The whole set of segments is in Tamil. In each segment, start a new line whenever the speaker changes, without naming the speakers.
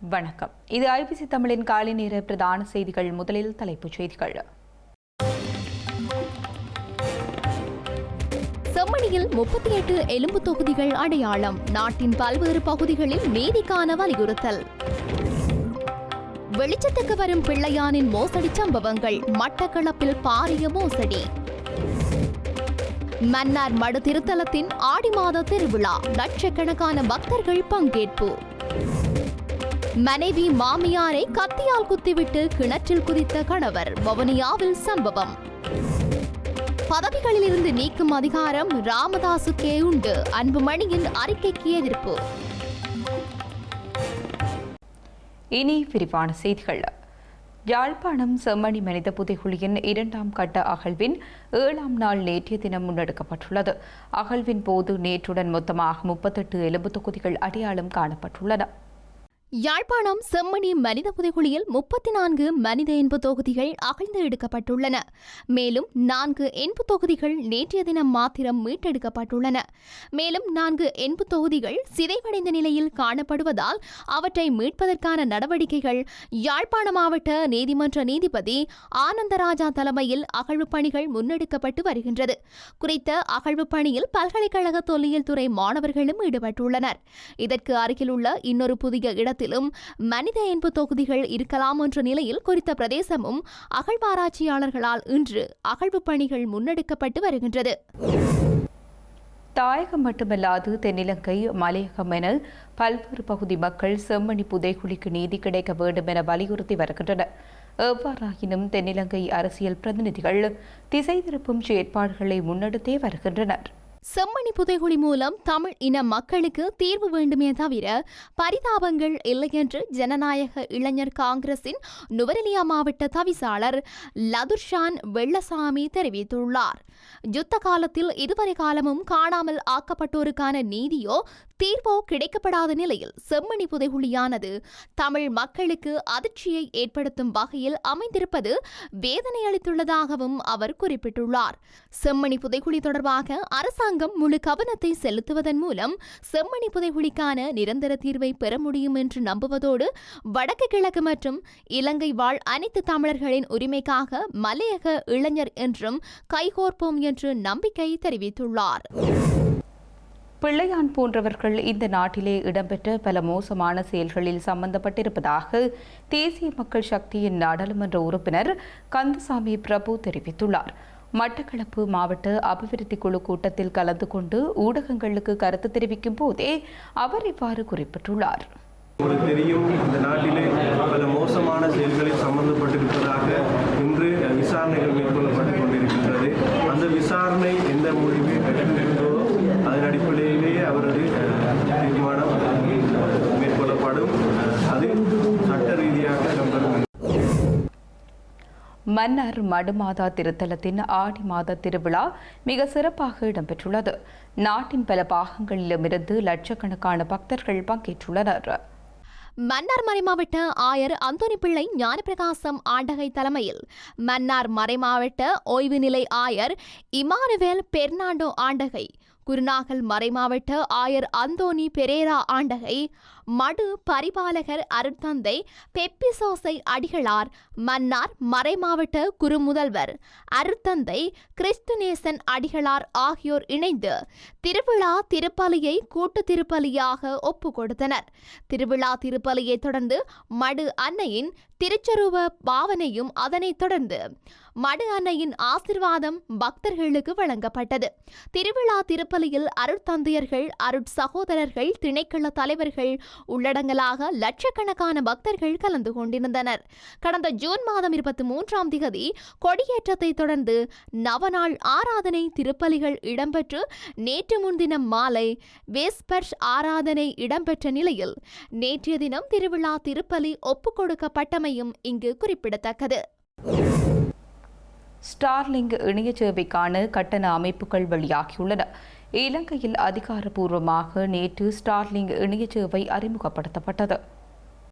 வணக்கம். இது ஐபிசி தமிழின் காலை நேர பிரதான செய்திகள். முதலில் தலைப்புச் செய்திகள்.
செம்மணியில் முப்பத்தி எட்டு எலும்பு தொகுதிகள் அடையாளம். நாட்டின் பல்வேறு பகுதிகளில் நீதிக்கான வலியுறுத்தல். வெளிச்சத்துக்கு வரும் பிள்ளையானின் மோசடி சம்பவங்கள். மட்டக்களப்பில் பாரிய மோசடி. மன்னார் மடு திருத்தலத்தின் ஆடி மாத திருவிழா. லட்சக்கணக்கான பக்தர்கள் பங்கேற்பு. மனைவி மாமியாரை கத்தியால் குத்திவிட்டு கிணற்றில் குதித்த கணவர் வவுனியாவில் சம்பவம். பதவிகளிலிருந்து நீக்கும் அதிகாரம் ராமதாசுக்கே உண்டு. அன்புமணியின் அறிக்கைக்கு எதிர்ப்பு.
இனி விரிவான செய்திகள். யாழ்ப்பாணம் செம்மணி மனித புதைகுழியின் இரண்டாம் கட்ட அகழ்வின் ஏழாம் நாள் நேற்றைய தினம் முன்னெடுக்கப்பட்டுள்ளது. அகழ்வின் போது நேற்றுடன் மொத்தமாக முப்பத்தெட்டு எலும்பு தொகுதிகள் அடையாளம் காணப்பட்டுள்ளன.
யாழ்ப்பாணம் செம்மணி மனித புதைகுழியில் முப்பத்தி நான்கு மனித இன்பு தொகுதிகள் அகழ்ந்து எடுக்கப்பட்டுள்ளன. மேலும் நான்கு இன்பு தொகுதிகள் நேற்றைய தினம் மாத்திரம் மீட்டெடுக்கப்பட்டுள்ளன. மேலும் நான்கு இன்பு தொகுதிகள் சிதைவடைந்த நிலையில் காணப்படுவதால் அவற்றை மீட்பதற்கான நடவடிக்கைகள் யாழ்ப்பாண மாவட்ட நீதிமன்ற நீதிபதி ஆனந்தராஜா தலைமையில் அகழ்வு பணிகள் முன்னெடுக்கப்பட்டு வருகின்றது. குறித்த அகழ்வு பணியில் பல்கலைக்கழக தொல்லியல் துறை மாணவர்களும் ஈடுபட்டுள்ளனர். இதற்கு அருகிலுள்ள இன்னொரு புதிய இடத்திலும் மனித என்பு தொகுதிகள் இருக்கலாம் என்ற நிலையில் குறித்த பிரதேசமும் அகழ்வாராய்ச்சியாளர்களால் இன்று அகழ்வு பணிகள் முன்னெடுக்கப்பட்டு வருகின்றது.
தாயகம் மட்டுமல்லாது தென்னிலங்கை மலையகம் என பல்வேறு பகுதி மக்கள் செம்மணி புதைகுழிக்கு நீதி கிடைக்க வேண்டும் என வலியுறுத்தி வருகின்றனர். எவ்வாறாயினும் தென்னிலங்கை அரசியல் பிரதிநிதிகள் திசை திருப்பும் செயற்பாடுகளை முன்னெடுத்தே வருகின்றனர்.
செம்மணி புதைகுழி மூலம் தமிழ் இன மக்களுக்கு தீர்வு வேண்டுமே தவிர பரிதாபங்கள் இல்லை என்று ஜனநாயக இளைஞர் காங்கிரசின் நுவரெலியா மாவட்ட தவிசாளர் லதுர்ஷான் வெள்ளசாமி தெரிவித்துள்ளார். யுத்த காலத்தில் இதுவரை காலமும் காணாமல் ஆக்கப்பட்டோருக்கான நீதியோ தீர்வோ கிடைக்கப்படாத நிலையில் செம்மணி புதைகுழியானது தமிழ் மக்களுக்கு அதிர்ச்சியை ஏற்படுத்தும் வகையில் அமைந்திருப்பது வேதனை அளித்துள்ளதாகவும் அவர் குறிப்பிட்டுள்ளார். செம்மணி புதைகுழி தொடர்பாக அரசாங்கம் முழு கவனத்தை செலுத்துவதன் மூலம் செம்மணி புதைகுழிக்கான நிரந்தர தீர்வை பெற முடியும் என்று நம்புவதோடு வடக்கு கிழக்கு மற்றும் இலங்கை வாழ் அனைத்து தமிழர்களின் உரிமைக்காக மலையக இளைஞர் என்றும் கைகோர்ப்போம் என்று நம்பிக்கை தெரிவித்துள்ளார்.
பிள்ளையான் போன்றவர்கள் இந்த நாட்டிலே இடம்பெற்ற பல மோசமான செயல்களில் சம்பந்தப்பட்டிருப்பதாக தேசிய மக்கள் சக்தியின் நாடாளுமன்ற உறுப்பினர் கந்தசாமி பிரபு தெரிவித்துள்ளார். மட்டக்களப்பு மாவட்ட அபிவிருத்தி குழு கூட்டத்தில் கலந்து கொண்டு ஊடகங்களுக்கு கருத்து தெரிவிக்கும் போதே அவர் இவ்வாறு குறிப்பிட்டுள்ளார்.
உங்களுக்கு தெரியும் இந்த நாட்டிலே பல மோசமான செயல்களில் சம்பந்தப்பட்டிருப்பதாக இன்று விசாரணைகள் மேற்கொள்ளப்பட்டு கொண்டிருக்கின்றது. அந்த விசாரணை எந்த முடிவு
மன்னர் மடுமாதா திருத்தலத்தின் ஆடி மாத திருவிழா மிக சிறப்பாக இடம்பெற்றுள்ளது. நாட்டின் பல பாகங்களிலுமிருந்து லட்சக்கணக்கான பக்தர்கள் பங்கேற்றுள்ளனர்.
மன்னார் மறைமாவட்ட ஆயர் அந்தோனி பிள்ளை ஞானப்பிரகாசம் ஆண்டகை தலைமையில் மன்னார் மறைமாவட்ட ஓய்வு நிலை ஆயர் இமானுவேல் பெர்னாண்டோ ஆண்டகை குருநாகல் மறைமாவட்ட ஆயர் அந்தோணி பெரேரா ஆண்டகை மடு பரிபாலகர் அருட்தந்தை பெப்பிசோசை அடிகளார் மன்னார் மறைமாவட்ட குருமுதல்வர் அருட்தந்தை கிறிஸ்துநேசன் அடிகளார் ஆகியோர் இணைந்து திருவிழா திருப்பலியை கூட்டு திருப்பலியாக ஒப்பு கொடுத்தனர். திருவிழா திருப்பலியை தொடர்ந்து மடு அன்னையின் திருச்சரூப பாவனையும் அதனைத் தொடர்ந்து மடு அன்னையின் ஆசிர்வாதம் பக்தர்களுக்கு வழங்கப்பட்டது. திருவிழா திருப்பலியில் அருட்தந்தையர்கள் அருட் சகோதரர்கள் திணைக்கள தலைவர்கள் உள்ளடங்கலாக லட்சக்கணக்கான பக்தர்கள் கலந்து கொண்டிருந்தனர். கடந்த ஜூன் மாதம் இருபத்தி மூன்றாம் திகதி கொடியேற்றத்தை தொடர்ந்து நவநாள் ஆராதனை திருப்பலிகள் இடம்பெற்று நேற்று முன்தினம் மாலை வேஸ்பர்ஷ் ஆராதனை இடம்பெற்ற நிலையில் நேற்றைய தினம் திருவிழா திருப்பலி ஒப்புக் கொடுக்கப்பட்டமையும் இங்கு குறிப்பிடத்தக்கது.
ஸ்டார்லிங்க் இணைய சேவைக்கான கட்டண அமைப்புகள் வெளியாகியுள்ளன. இலங்கையில் அதிகாரப்பூர்வமாக நேற்று ஸ்டார்லிங்க் இணைய சேவை அறிமுகப்படுத்தப்பட்டது.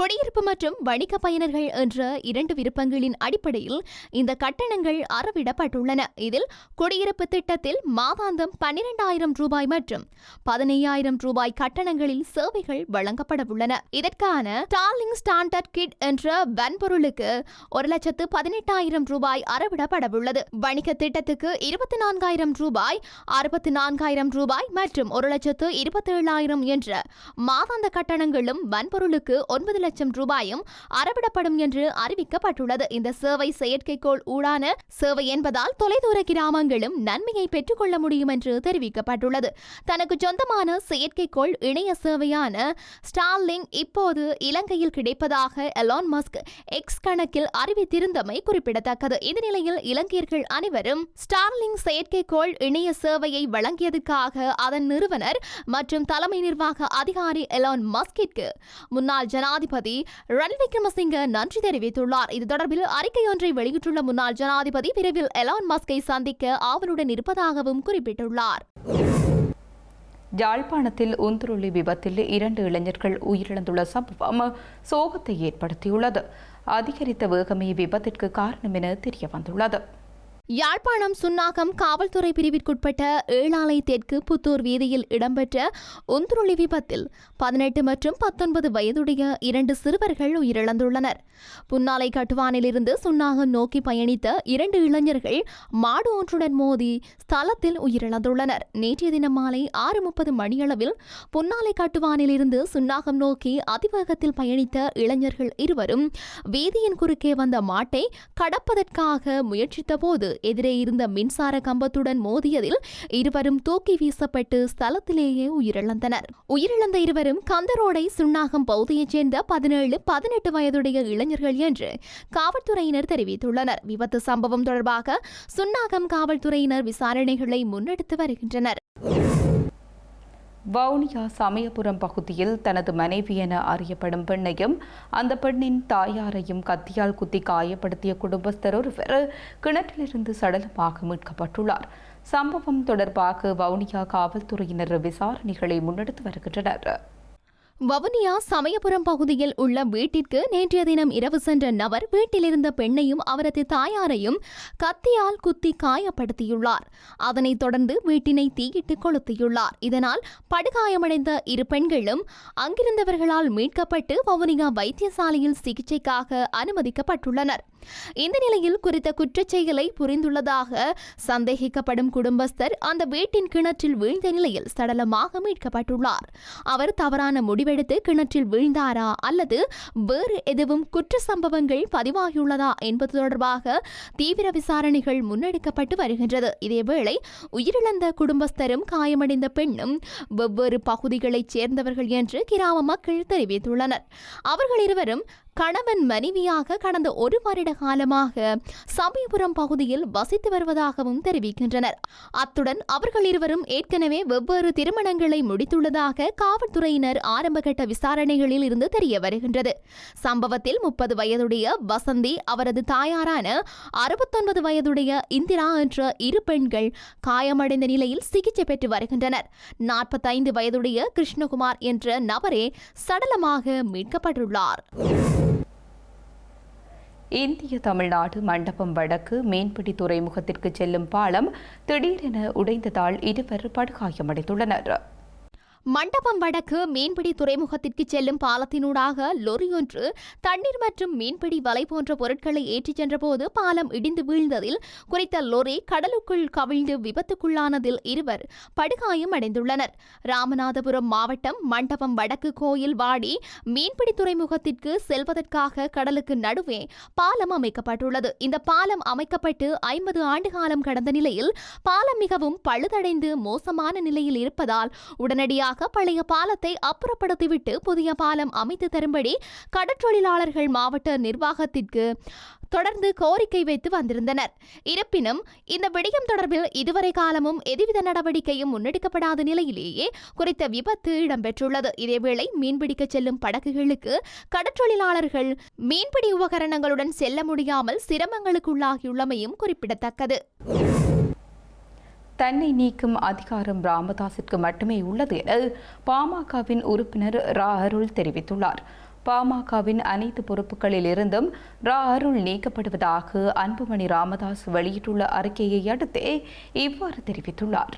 குடியிருப்பு மற்றும் வணிக பயனர்கள் என்ற இரண்டு விருப்பங்களின் அடிப்படையில் இந்த கட்டணங்கள் அறவிடப்பட்டுள்ளன. இதில் குடியிருப்பு திட்டத்தில் மாதாந்தம் பன்னிரெண்டாயிரம் ரூபாய் மற்றும் பதினையாயிரம் ரூபாய் கட்டணங்களில் சேவைகள் வழங்கப்படவுள்ளன. இதற்கான டார்லிங் ஸ்டாண்டர்ட் கிட் என்ற வன்பொருளுக்கு ஒரு லட்சத்து பதினெட்டாயிரம் ரூபாய் அறவிடப்படவுள்ளது. வணிக திட்டத்துக்கு இருபத்தி நான்காயிரம் ரூபாய் அறுபத்தி நான்காயிரம் ரூபாய் மற்றும் ஒரு லட்சத்து இருபத்தி ஏழாயிரம் என்ற மாதாந்த கட்டணங்களும் வன்பொருளுக்கு ஒன்பது லட்சம் ரூபாயும் அறவிடப்படும் என்று அறிவிக்கப்பட்டுள்ளது. இந்த சேவை செயற்கைக்கோள் ஊடான சேவை என்பதால் தொலைதூர கிராமங்களும் நன்மையை பெற்றுக்கொள்ள முடியும் என்று தெரிவிக்கப்பட்டுள்ளது. தனக்கு சொந்தமான செயற்கைக்கோள் இணைய சேவையான ஸ்டார்லிங் இப்போது இலங்கையில் கிடைப்பதாக எலான் மஸ்க் எக்ஸ் கணக்கில் அறிவித்திருந்தமை குறிப்பிடத்தக்கது. இந்த நிலையில் இலங்கையர்கள் அனைவரும் ஸ்டார்லிங் செயற்கைக்கோள் இணைய சேவையை வழங்கியதற்காக அதன் நிறுவனர் மற்றும் தலைமை நிர்வாக அதிகாரி எலான் மஸ்கிற்கு முன்னாள் ஜனாதிபதி ரணில் விக்ரமசிங்க நன்றி தெரிவித்துள்ளார். இது தொடர்பில் அறிக்கை ஒன்றை வெளியிட்டுள்ள முன்னாள் ஜனாதிபதி விரைவில் எலான் மஸ்கை சந்திக்க ஆவலுடன் இருப்பதாகவும் குறிப்பிட்டுள்ளார்.
யாழ்ப்பாணத்தில் உந்துருளி விபத்தில் இரண்டு இளைஞர்கள் உயிரிழந்துள்ள சம்பவம் சோகத்தை ஏற்படுத்தியுள்ளது. அதிகரித்த வேகமே விபத்திற்கு காரணம் என தெரிய வந்துள்ளது
யாழ்ப்பாணம் சுன்னாகம் காவல்துறை பிரிவிற்குட்பட்ட ஏழாலை தெற்கு புத்தூர் வீதியில் இடம்பெற்ற ஒந்துருளி விபத்தில் பதினெட்டு மற்றும் பத்தொன்பது வயதுடைய இரண்டு சிறுவர்கள் உயிரிழந்துள்ளனர். புன்னாலை கட்டுவானிலிருந்து சுன்னாகம் நோக்கி பயணித்த இரண்டு இளைஞர்கள் மாடு ஒன்றுடன் மோதி ஸ்தலத்தில் உயிரிழந்துள்ளனர். நேற்றைய தினம் மாலை ஆறு முப்பது மணியளவில் புன்னாலை கட்டுவானிலிருந்து சுன்னாகம் நோக்கி அதிவேகத்தில் பயணித்த இளைஞர்கள் இருவரும் வீதியின் குறுக்கே வந்த மாட்டை கடப்பதற்காக முயற்சித்த போது எதிரே இருந்த மின்சார கம்பத்துடன் மோதியதில் இருவரும் தூக்கி வீசப்பட்டு ஸ்தலத்திலேயே உயிரிழந்தனர். உயிரிழந்த இருவரும் கந்தரோடை சுண்ணாகம் பகுதியைச் சேர்ந்த பதினேழு பதினெட்டு வயதுடைய இளைஞர்கள் என்று காவல்துறையினர் தெரிவித்துள்ளனர். விபத்து சம்பவம் தொடர்பாக சுன்னாகம் காவல்துறையினர் விசாரணைகளை முன்னெடுத்து வருகின்றனர்.
வவுனியா சமயபுரம் பகுதியில் தனது மனைவி என அறியப்படும் பெண்ணையும் அந்த பெண்ணின் தாயாரையும் கத்தியால் குத்தி காயப்படுத்திய குடும்பஸ்தர் ஒருவர் கிணற்றிலிருந்து சடலமாக மீட்கப்பட்டுள்ளார். சம்பவம் தொடர்பாக வவுனியா காவல்துறையினர் விசாரணைகளை முன்னெடுத்து வருகின்றனர்.
வவுனியா சமயபுரம் பகுதியில் உள்ள வீட்டிற்கு நேற்றைய தினம் இரவு சென்ற நபர் வீட்டிலிருந்த பெண்ணையும் அவரது தாயாரையும் கத்தியால் குத்தி காயப்படுத்தியுள்ளார். அதனைத் தொடர்ந்து வீட்டினை தீயிட்டு கொளுத்தியுள்ளார். இதனால் படுகாயமடைந்த இரு பெண்களும் அங்கிருந்தவர்களால் மீட்கப்பட்டு வவுனியா வைத்தியசாலையில் சிகிச்சைக்காக அனுமதிக்கப்பட்டுள்ளனர். இந்த நிலையில் குறித்த குற்றச்செயலை புரிந்துள்ளதாக சந்தேகிக்கப்படும் குடும்பஸ்தர் அந்த வீட்டின் கிணற்றில் வீழ்ந்த நிலையில் சடலமாக மீட்கப்பட்டுள்ளார். அவர் தவறான முடிவெடுத்து கிணற்றில் வீழ்ந்தாரா அல்லது வேறு எதுவும் குற்ற சம்பவங்கள் பதிவாகியுள்ளதா என்பது தொடர்பாக தீவிர விசாரணைகள் முன்னெடுக்கப்பட்டு வருகின்றது. இதேவேளை உயிரிழந்த குடும்பஸ்தரும் காயமடைந்த பெண்ணும் வெவ்வேறு பகுதிகளைச் சேர்ந்தவர்கள் என்று கிராம மக்கள் தெரிவித்துள்ளனர். அவர்கள் இருவரும் கணவன் மனைவியாக கடந்த ஒரு வருட காலமாக சமயபுரம் பகுதியில் வசித்து வருவதாகவும் தெரிவிக்கின்றனர். அத்துடன் அவர்கள் இருவரும் ஏற்கனவே வெவ்வேறு திருமணங்களை முடித்துள்ளதாக காவல்துறையினர் ஆரம்பகட்ட விசாரணைகளில் இருந்து தெரிய வருகின்றது. சம்பவத்தில் முப்பது வயதுடைய வசந்தி அவரது தாயாரான அறுபத்தொன்பது வயதுடைய இந்திரா என்ற இரு பெண்கள் காயமடைந்த நிலையில் சிகிச்சை பெற்று வருகின்றனர். நாற்பத்தைந்து வயதுடைய கிருஷ்ணகுமார் என்ற நபரே சடலமாக மீட்கப்பட்டுள்ளார்.
இந்திய தமிழ்நாடு மண்டபம் வடக்கு மீன்பிடி துறைமுகத்திற்கு செல்லும் பாலம் திடீரென உடைந்ததால் இருவர் படுகாயமடைந்துள்ளனர்.
மண்டபம் வடக்கு மீன்பிடி துறைமுகத்திற்கு செல்லும் பாலத்தினூடாக லொரி ஒன்று தண்ணீர் மற்றும் மீன்பிடி வலை போன்ற பொருட்களை ஏற்றிச் சென்றபோது பாலம் இடிந்து வீழ்ந்ததில் குறித்த லொரி கடலுக்குள் கவிழ்ந்து விபத்துக்குள்ளானதில் இருவர் படுகாயம் அடைந்துள்ளனர். ராமநாதபுரம் மாவட்டம் மண்டபம் வடக்கு கோயில் வாடி மீன்பிடி துறைமுகத்திற்கு செல்வதற்காக கடலுக்கு நடுவே பாலம் அமைக்கப்பட்டுள்ளது. இந்த பாலம் அமைக்கப்பட்டு ஐம்பது ஆண்டு காலம் கடந்த நிலையில் பாலம் மிகவும் பழுதடைந்து மோசமான நிலையில் இருப்பதால் உடனடியாக பழைய பாலத்தை அப்புறப்படுத்திவிட்டு புதிய பாலம் அமைத்து தரும்படி கடற்றொழிலாளர்கள் மாவட்ட நிர்வாகத்திற்கு தொடர்ந்து கோரிக்கை வைத்து வந்திருந்தனர். இருப்பினும் இந்த விடயம் தொடர்பில் இதுவரை காலமும் எதுவித நடவடிக்கையும் முன்னெடுக்கப்படாத நிலையிலேயே குறித்த விபத்து இடம்பெற்றுள்ளது. இதேவேளை மீன்பிடிக்க செல்லும் படகுகளுக்கு கடற்றொழிலாளர்கள் மீன்பிடி உபகரணங்களுடன் செல்ல முடியாமல் சிரமங்களுக்குள்ளாகியுள்ளமையும் குறிப்பிடத்தக்கது.
தன்னை நீக்கும் அதிகாரம் ராமதாஸிற்கு மட்டுமே உள்ளது என பாமகவின் உறுப்பினர் ரா அருள் தெரிவித்துள்ளார். பாமகவின் அனைத்து பொறுப்புகளில் இருந்தும் ரா அருள் நீக்கப்படுவதாக அன்புமணி ராமதாஸ் வெளியிட்டுள்ள அறிக்கையை அடுத்தே இவ்வாறு தெரிவித்துள்ளார்.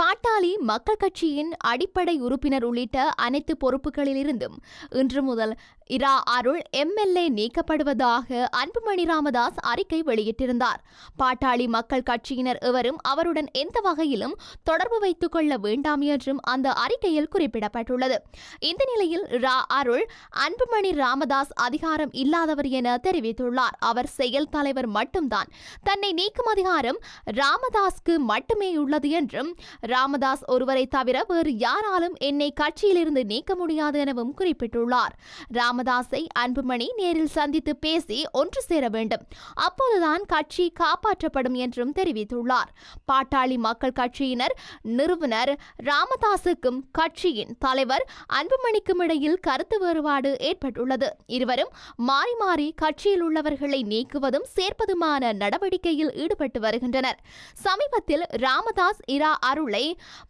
பாட்டாளி மக்கள் கட்சியின் அடிப்படை உறுப்பினர் உள்ளிட்ட அனைத்து பொறுப்புகளிலிருந்தும் இன்று முதல் இரா அருள் எம்எல்ஏ நீக்கப்படுவதாக அன்புமணி ராமதாஸ் அறிக்கை வெளியிட்டிருந்தார். பாட்டாளி மக்கள் கட்சியினர் எவரும் அவருடன் எந்த வகையிலும் தொடர்பு வைத்துக் கொள்ள வேண்டாம் என்றும் அந்த அறிக்கையில் குறிப்பிடப்பட்டுள்ளது. இந்த நிலையில் ரா அருள் அன்புமணி ராமதாஸ் அதிகாரம் இல்லாதவர் என தெரிவித்துள்ளார். அவர் செயல் தலைவர் மட்டும்தான். தன்னை நீக்கும் அதிகாரம் ராமதாஸ்க்கு மட்டுமே உள்ளது என்றும் ராமதாஸ் ஒருவரை தவிர வேறு யாராலும் என்னை கட்சியிலிருந்து நீக்க முடியாது எனவும் குறிப்பிட்டுள்ளார். ராமதாஸை அன்புமணி நேரில் சந்தித்து பேசி ஒன்று சேர வேண்டும். அப்போதுதான் கட்சி காப்பாற்றப்படும் என்றும் தெரிவித்துள்ளார். பாட்டாளி மக்கள் கட்சியினர் நிறுவனர் ராமதாஸுக்கும் கட்சியின் தலைவர் அன்புமணிக்கும் இடையில் கருத்து வேறுபாடு ஏற்பட்டுள்ளது. இருவரும் மாறி மாறி கட்சியில் உள்ளவர்களை நீக்குவதும் சேர்ப்பதுமான நடவடிக்கையில் ஈடுபட்டு வருகின்றனர். சமீபத்தில் ராமதாஸ் இரா அருள்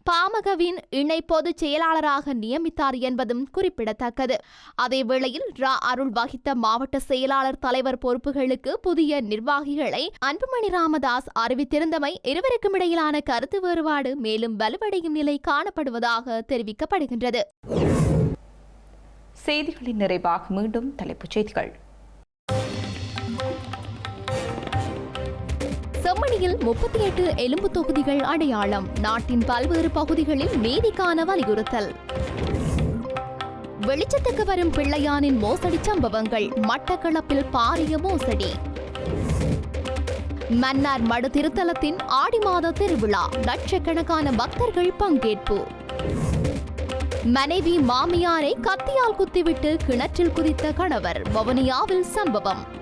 பாமகவின் இணை பொதுச் செயலாளராக நியமித்தார் என்பதும் குறிப்பிடத்தக்கது. அதேவேளையில் ரா அருள் வகித்த மாவட்ட செயலாளர் தலைவர் பொறுப்புகளுக்கு புதிய நிர்வாகிகளை அன்புமணி ராமதாஸ் அறிவித்திருந்தமை இருவருக்கும் இடையிலான கருத்து வேறுபாடு மேலும் வலுவடையும் நிலை காணப்படுவதாக தெரிவிக்கப்படுகின்றது.
செய்திகளின் நிறைவாக மீண்டும் தலைப்புச் செய்திகள்.
ஜெர்மனியில் முப்பத்தி எட்டு எலும்பு தொகுதிகள் அடையாளம். நாட்டின் பல்வேறு பகுதிகளில் நீதிக்கான வலியுறுத்தல். வெளிச்சத்துக்கு வரும் பிள்ளையானின் மோசடி சம்பவங்கள். மட்டக்களப்பில் பாரிய மோசடி. மன்னார் மடு திருத்தலத்தின் ஆடி மாத திருவிழா. லட்சக்கணக்கான பக்தர்கள் பங்கேற்பு. மனைவி மாமியாரை கத்தியால் குத்திவிட்டு கிணற்றில் குதித்த கணவர். வவுனியாவில் சம்பவம்.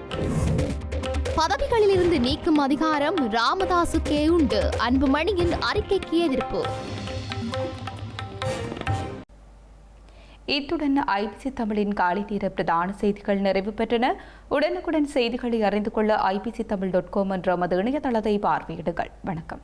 பதவிகளிலிருந்து நீக்கும் அதிகாரம் ராமதாசுக்கே உண்டு அன்புமணியின் அறிக்கைக்கு எதிர்ப்பு.
இத்துடன் ஐபிசி தமிழின் காலை நேர பிரதான செய்திகள் நிறைவு பெற்றன. உடனுக்குடன் செய்திகளை அறிந்து கொள்ள ஐபிசி தமிழ் டாட் காம் என்ற மது இணையதளத்தை பார்வையிடுங்கள். வணக்கம்.